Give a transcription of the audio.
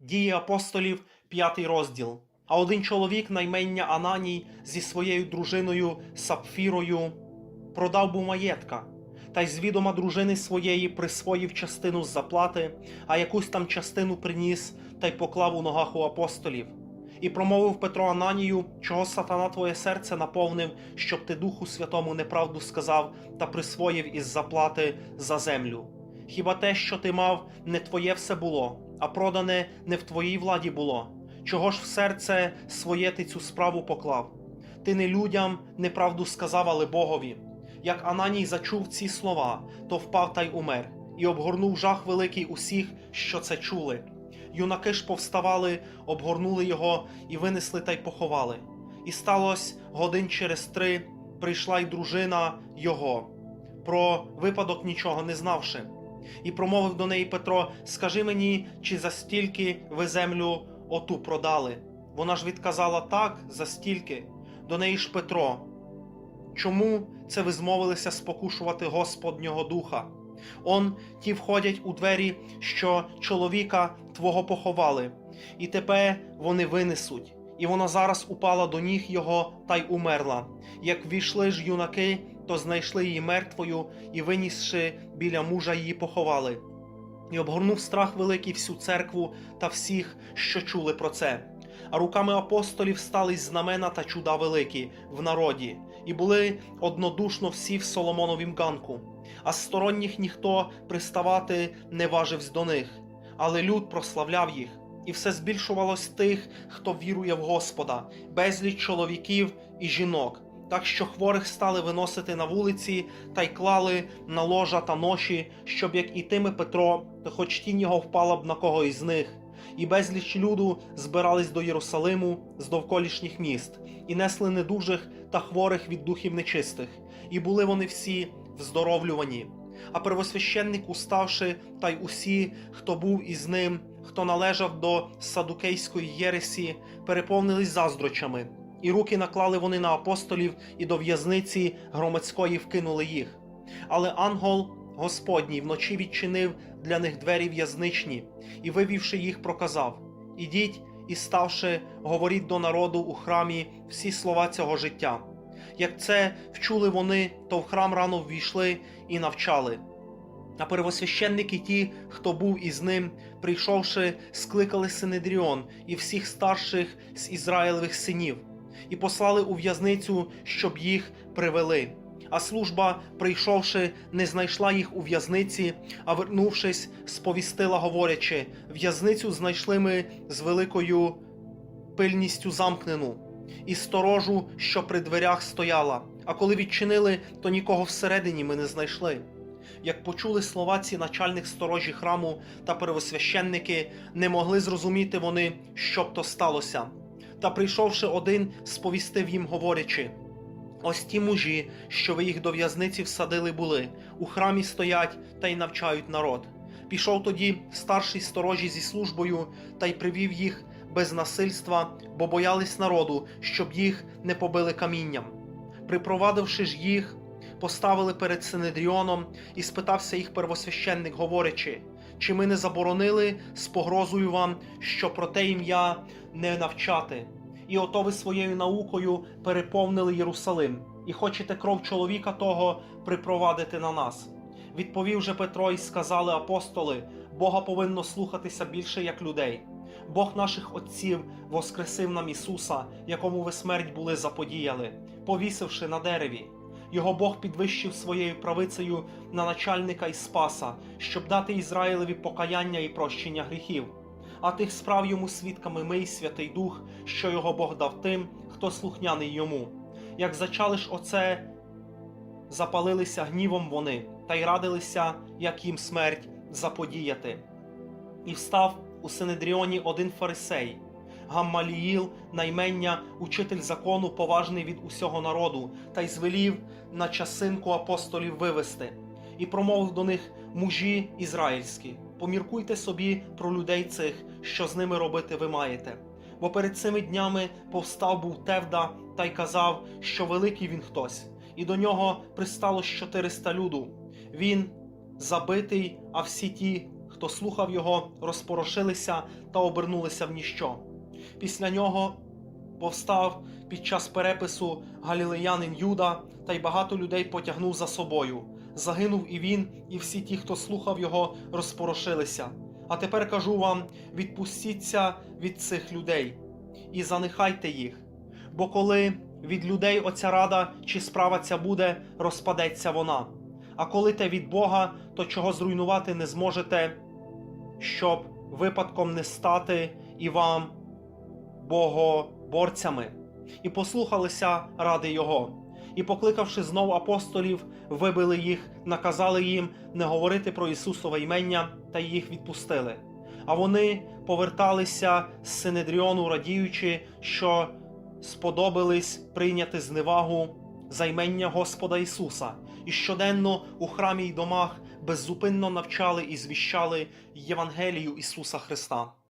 Дії апостолів, п'ятий розділ. А один чоловік на імення Ананій зі своєю дружиною Сапфірою продав був маєтка, та й з відома дружини своєї присвоїв частину з заплати, а якусь там частину приніс та й поклав у ногах у апостолів. І промовив Петро Ананію, чого сатана твоє серце наповнив, щоб ти Духу Святому неправду сказав та присвоїв із заплати за землю. Хіба те, що ти мав, не твоє все було, а продане не в твоїй владі було? Чого ж в серце своє ти цю справу поклав? Ти не людям неправду сказав, але Богові. Як Ананій зачув ці слова, то впав та й умер, і обгорнув жах великий усіх, що це чули. Юнаки ж повставали, обгорнули його і винесли та й поховали. І сталося годин через три прийшла й дружина його, про випадок нічого не знавши. І промовив до неї Петро: Скажи мені, чи за стільки ви землю оту продали? Вона ж відказала так, за стільки. До неї ж Петро. Чому це ви змовилися спокушувати Господнього духа? Он ті входять у двері, що чоловіка твого поховали, і тепер вони винесуть. І вона зараз упала до ніг його та й умерла. Як війшли ж юнаки, то знайшли її мертвою і, винісши біля мужа, її поховали. І обгорнув страх великий всю церкву та всіх, що чули про це. А руками апостолів стали знамена та чуда великі в народі, і були однодушно всі в Соломоновім ганку. А з сторонніх ніхто приставати не важився до них, але люд прославляв їх, і все збільшувалось тих, хто вірує в Господа, безліч чоловіків і жінок, так що хворих стали виносити на вулиці та й клали на ложа та ноші, щоб як ітиме Петро, то хоч тінь його впала б на кого із них. І безліч люду збирались до Єрусалиму з довколішніх міст, і несли недужих та хворих від духів нечистих, і були вони всі вздоровлювані. А первосвященник, уставши, та й усі, хто був із ним, хто належав до садукейської єресі, переповнились заздрочами, і руки наклали вони на апостолів, і до в'язниці громадської вкинули їх. Але ангел Господній вночі відчинив для них двері в'язничні, і, вивівши їх, проказав: Ідіть і ставши, говоріть до народу у храмі всі слова цього життя. Як це вчули вони, то в храм рано ввійшли і навчали. А первосвященники ті, хто був із ним, прийшовши, скликали Синедріон і всіх старших з Ізраїлевих синів, і послали у в'язницю, щоб їх привели. А служба, прийшовши, не знайшла їх у в'язниці, а вернувшись, сповістила, говорячи: в'язницю знайшли ми з великою пильністю замкнену, і сторожу, що при дверях стояла. А коли відчинили, то нікого всередині ми не знайшли. Як почули слова ці начальник сторожі храму та первосвященники, не могли зрозуміти вони, що б то сталося. Та прийшовши один, сповістив їм, говорячи: Ось ті мужі, що ви їх до в'язниці всадили були, у храмі стоять та й навчають народ. Пішов тоді старший сторожі зі службою та й привів їх без насильства, бо боялись народу, щоб їх не побили камінням. Припровадивши ж їх, поставили перед Синедріоном і спитався їх первосвященник, говорячи, чи ми не заборонили з погрозою вам, що про те ім'я не навчати. І ото ви своєю наукою переповнили Єрусалим, і хочете кров чоловіка того припровадити на нас. Відповів же Петро і сказали апостоли: Бога повинно слухатися більше як людей. Бог наших отців воскресив нам Ісуса, якому ви смерть були заподіяли, повісивши на дереві. Його Бог підвищив своєю правицею на начальника і спаса, щоб дати Ізраїлеві покаяння і прощення гріхів. А тих справ йому свідками ми й Святий Дух, що його Бог дав тим, хто слухняний йому. Як зачали ж оце, запалилися гнівом вони, та й радилися, як їм смерть заподіяти. І встав у Синедріоні один фарисей, Гаммаліїл, наймення, учитель закону, поважний від усього народу, та й звелів на часинку апостолів вивести, і промовив до них мужі ізраїльські. Поміркуйте собі про людей цих, що з ними робити ви маєте. Бо перед цими днями повстав був Тевда та й казав, що великий він хтось, і до нього пристало 400 люду. Він забитий, а всі ті, хто слухав його, розпорошилися та обернулися в ніщо. Після нього повстав під час перепису галілеянин Юда, та й багато людей потягнув за собою. Загинув і він, і всі ті, хто слухав його, розпорошилися. А тепер кажу вам: відпустіться від цих людей і занехайте їх. Бо коли від людей оця рада чи справа ця буде, розпадеться вона. А коли те від Бога, то чого зруйнувати не зможете, щоб випадком не стати і вам богоборцями. І послухалися ради його. І, покликавши знов апостолів, вибили їх, наказали їм не говорити про Ісусове імення, та їх відпустили. А вони поверталися з Синедріону, радіючи, що сподобались прийняти зневагу за імення Господа Ісуса, і щоденно у храмі й домах беззупинно навчали і звіщали Євангелію Ісуса Христа.